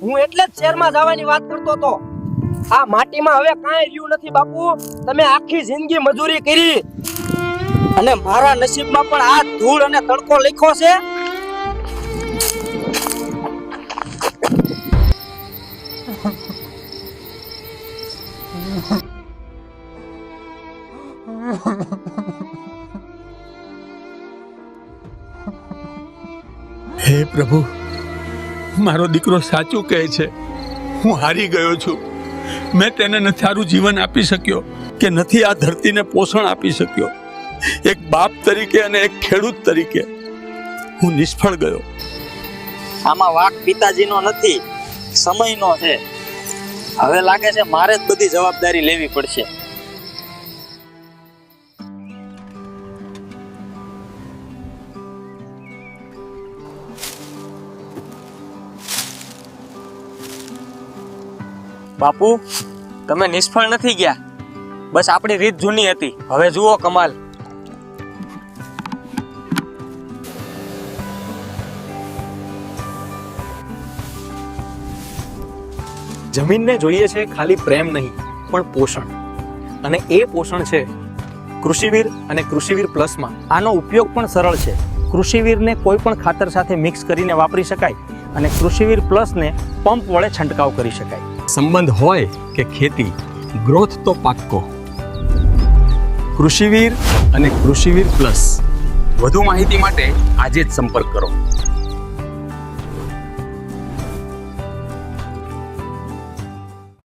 હું એટલે જ શહેરમાં જવાની વાત કરતો હતો. આ માટીમાં હવે કાંઈ રહ્યું નથી બાપુ. તમે આખી જિંદગી મજૂરી કરી. અને મારા નસીબમાં પણ આ ધૂળ અને તડકો લખ્યો છે. હે પ્રભુ મારો દીકરો સાચું કહે છે. હું હારી ગયો છું. મેં તેને નથી સારું જીવન આપી શક્યો કે નથી આ ધરતીને પોષણ આપી શક્યો. એક બાપ તરીકે અને એક ખેડૂત તરીકે હું નિષ્ફળ ગયો. આમાં વાક પિતાજીનો નથી, સમયનો છે. હવે લાગે છે મારે જ બધી જવાબદારી લેવી પડશે. બાપુ તમે નિષ્ફળ નથી ગયા. બસ આપણી રીત જૂની હતી. હવે જુઓ કમાલ. જમીનને જોઈએ છે ખાલી પ્રેમ નહીં પણ પોષણ. અને એ પોષણ છે કૃષિવીર અને કૃષિવીર પ્લસમાં. આનો ઉપયોગ પણ સરળ છે. કૃષિવીરને કોઈ પણ ખાતર સાથે મિક્સ કરીને વાપરી શકાય અને કૃષિવીર પ્લસને પંપ વડે છંટકાવ કરી શકાય. સંબંધ હોય કે ખેતી, ગ્રોથ તો પાક્કો. કૃષિવીર અને કૃષિવીર પ્લસ. વધુ માહિતી માટે આજે જ સંપર્ક કરો.